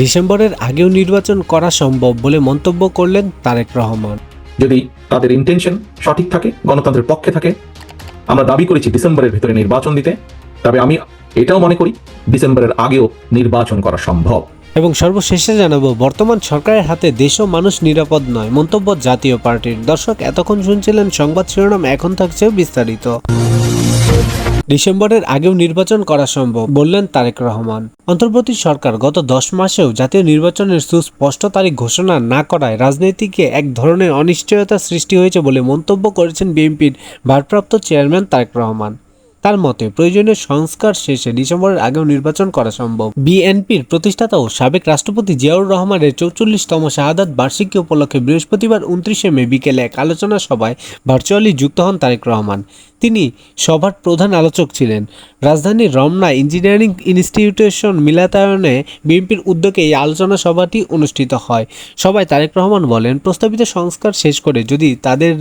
ডিসেম্বরের আগেও নির্বাচন করা সম্ভব বলে মন্তব্য করলেন তারেক রহমান। যদি তাদের ইন্টেনশন সঠিক থাকে গণতন্ত্রের পক্ষে থাকে আমরা দাবি করেছি ডিসেম্বরের ভিতরে নির্বাচন দিতে তবে আমি এটাও মনে করি ডিসেম্বরের আগেও নির্বাচন করা সম্ভব। এবং সর্বশেষে জানাব বর্তমান সরকারের হাতে দেশ ও মানুষ নিরাপদ নয় মন্তব্য জাতীয় পার্টির। দর্শক এতক্ষণ শুনছিলেন সংবাদ শিরোনাম এখন থাকছে বিস্তারিত। ডিসেম্বরের আগেও নির্বাচন করা সম্ভব, বললেন তারেক রহমান। অন্তর্বর্তী সরকার গত দশ মাসেও জাতীয় নির্বাচনের সুস্পষ্ট তারিখ ঘোষণা না করায় রাজনীতিকে এক ধরনের অনিশ্চয়তা সৃষ্টি হয়েছে বলে মন্তব্য করেছেন বিএনপির ভারপ্রাপ্ত চেয়ারম্যান তারেক রহমান। তার মতে, প্রয়োজনীয় সংস্কার শেষে ডিসেম্বরের আগেও নির্বাচন করা সম্ভব। বিএনপির প্রতিষ্ঠাতা ও সাবেক রাষ্ট্রপতি জিয়াউর রহমানের চৌচল্লিশতম শাহাদাত বার্ষিকী উপলক্ষে বৃহস্পতিবার উনত্রিশে মে বিকেলে এক আলোচনা সভায় ভার্চুয়ালি যুক্ত হন তারেক রহমান। তিনি সভার প্রধান আলোচক ছিলেন। রাজধানীর রমনা ইঞ্জিনিয়ারিং ইনস্টিটিউশন মিলাতায়নে বিএনপির উদ্যোগে এই আলোচনা সভাটি অনুষ্ঠিত হয়। সবাই তারেক রহমান বলেন, প্রস্তাবিত সংস্কার শেষ করে যদি তাদের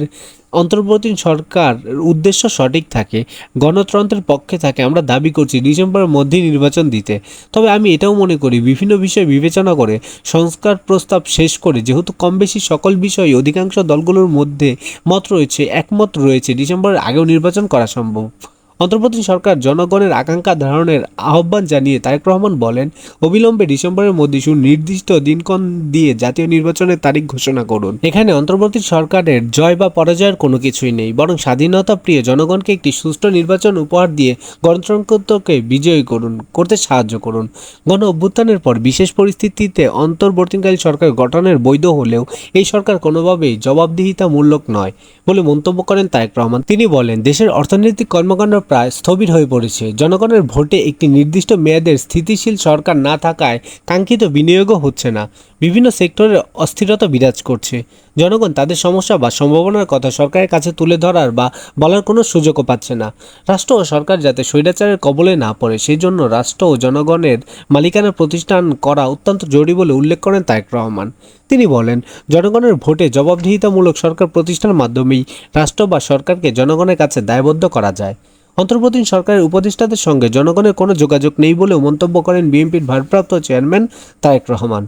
অন্তর্বর্তী সরকার উদ্দেশ্য সঠিক থাকে, গণতন্ত্রের পক্ষে থাকে, আমরা দাবি করছি ডিসেম্বরের মধ্যেই নির্বাচন দিতে। তবে আমি এটাও মনে করি, বিভিন্ন বিষয় বিবেচনা করে সংস্কার প্রস্তাব শেষ করে, যেহেতু কম বেশি সকল বিষয়ে অধিকাংশ দলগুলোর মধ্যে মত রয়েছে, একমত রয়েছে, ডিসেম্বরের আগেও নির্বাচন করা সম্ভব। অন্তর্বর্তী সরকার জনগণের আকাঙ্ক্ষা ধারণের আহ্বান জানিয়ে তারেক রহমান বলেন, অবিলম্বে ডিসেম্বরের মধ্যে সুনির্দিষ্ট দিনক্ষণ দিয়ে জাতীয় নির্বাচনের তারিখ ঘোষণা করুন। এখানে অন্তর্বর্তী সরকারের জয় বা পরাজয়ের কোনো কিছুই নেই, বরং স্বাধীনতা প্রিয় জনগণকে একটি সুষ্ঠু নির্বাচন উপহার দিয়ে গণতন্ত্রকে বিজয়ী করুন, করতে সাহায্য করুন। গণ অভ্যুত্থানের পর বিশেষ পরিস্থিতিতে অন্তর্বর্তীকালীন সরকার গঠনের বৈধ হলেও এই সরকার কোনোভাবেই জবাবদিহিতামূলক নয় বলে মন্তব্য করেন তারেক রহমান। তিনি বলেন, দেশের অর্থনৈতিক কর্মকাণ্ড প্রায় স্থবির হয়ে পড়েছে। জনগণের ভোটে একটি নির্দিষ্ট মেয়াদের স্থিতিশীল সরকার না থাকায় কাঙ্ক্ষিত বিনিয়োগও হচ্ছে না। বিভিন্ন সেক্টরে অস্থিরতা বিরাজ করছে। জনগণ তাদের সমস্যা বা সম্ভাবনার কথা সরকারের কাছে তুলে ধরার বা বলার কোনো সুযোগও পাচ্ছে না। রাষ্ট্র ও সরকার যাতে স্বৈরাচারের কবলে না পড়ে সেই জন্য রাষ্ট্র ও জনগণের মালিকানা প্রতিষ্ঠান করা অত্যন্ত জরুরি বলে উল্লেখ করেন তারেক রহমান। তিনি বলেন, জনগণের ভোটে জবাবদিহিতামূলক সরকার প্রতিষ্ঠার মাধ্যমেই রাষ্ট্র বা সরকারকে জনগণের কাছে দায়বদ্ধ করা যায়। অন্তর্বর্তী সরকারের উপদেষ্টাদের সঙ্গে জনগণের কোনো যোগাযোগ নেই বলেও মন্তব্য করেন বিএনপির ভারপ্রাপ্ত চেয়ারম্যান তারেক রহমান।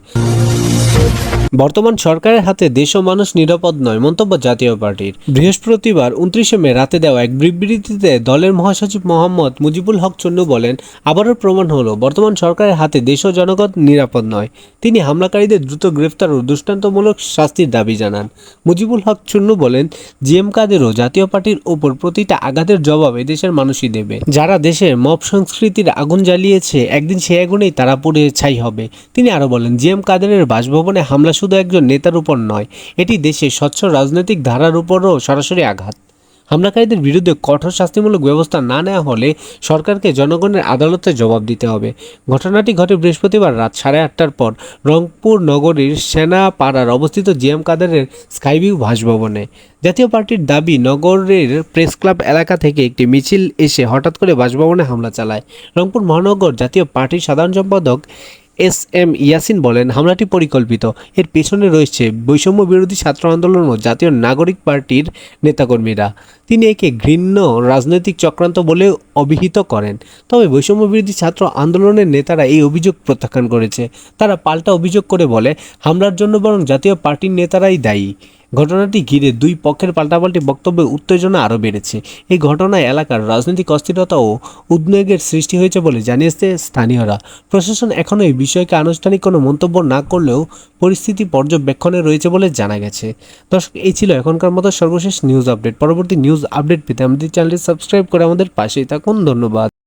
বর্তমান সরকারের হাতে দেশ ও মানুষ নিরাপদ নয়, মন্তব্য জাতীয় পার্টির। বৃহস্পতিবার উনত্রিশে মে রাতে দেওয়া এক বিবৃতিতে দলের মহাসচিব মোহাম্মদ মুজিবুল হক চন্নু বলেন, আবারও প্রমাণ হলো, বর্তমান সরকারের হাতে দেশ ও জনগণ নিরাপদ নয়। তিনি হামলাকারীদের দ্রুত গ্রেফতার ও দৃষ্টান্তমূলক শাস্তির দাবি জানান। মুজিবুল হক চুন্নু বলেন, জিএম কাদেরও জাতীয় পার্টির ওপর প্রতিটা আঘাতের জবাব এদেশের মানুষই দেবে। যারা দেশের মব সংস্কৃতির আগুন জ্বালিয়েছে, একদিন সে আগুনেই তারা পুড়ে ছাই হবে। তিনি আরও বলেন, জিএম কাদেরের বাসভবনে হামলা শুধু একজন নেতার উপর নয়, এটি দেশের স্বচ্ছ রাজনৈতিক ধারার উপরও সরাসরি আঘাত। হামলাকারীদের বিরুদ্ধে কঠোর শাস্তিমূলক ব্যবস্থা না নেওয়া হলে সরকারকে জনগণের আদালতে জবাব দিতে হবে। ঘটনাটি ঘটে বৃহস্পতিবার রাত সাড়ে আটটার পর রংপুর নগরীর সেনাপাড়ার অবস্থিত জিএম কাদেরের স্কাইভিউ বাসভবনে। জাতীয় পার্টির দাবি, নগরের প্রেস ক্লাব এলাকা থেকে একটি মিছিল এসে হঠাৎ করে বাসভবনে হামলা চালায়। রংপুর মহানগর জাতীয় পার্টির সাধারণ সম্পাদক এস এম ইয়াসিন বলেন, হামলাটি পরিকল্পিত। এর পেছনে রয়েছে বৈষম্য বিরোধী ছাত্র আন্দোলন ও জাতীয় নাগরিক পার্টির নেতাকর্মীরা। তিনি একে ঘৃণ্য, রাজনৈতিক চক্রান্ত বলে অভিহিত করেন। তবে বৈষম্য বিরোধী ছাত্র আন্দোলনের নেতারা এই অভিযোগ প্রত্যাখ্যান করেছে। তারা পাল্টা অভিযোগ করে বলে, হামলার জন্য বরং জাতীয় পার্টির নেতারাই দায়ী। ঘটনাটি ঘিরে দুই পক্ষের পাল্টাপাল্টি বক্তব্যে উত্তেজনা আরও বেড়েছে। এই ঘটনায় এলাকার রাজনৈতিক অস্থিরতা ও উদ্বেগের সৃষ্টি হয়েছে বলে জানিয়েছে স্থানীয়রা। প্রশাসন এখনও এই বিষয়কে আনুষ্ঠানিক কোনো মন্তব্য না করলেও পরিস্থিতি পর্যবেক্ষণে রয়েছে বলে জানা গেছে। দর্শক, এই ছিল এখনকার মতো সর্বশেষ নিউজ আপডেট পরবর্তী নিউজ আপডেট পেতে আমাদের চ্যানেলটি সাবস্ক্রাইব করে আমাদের পাশেই থাকুন। ধন্যবাদ।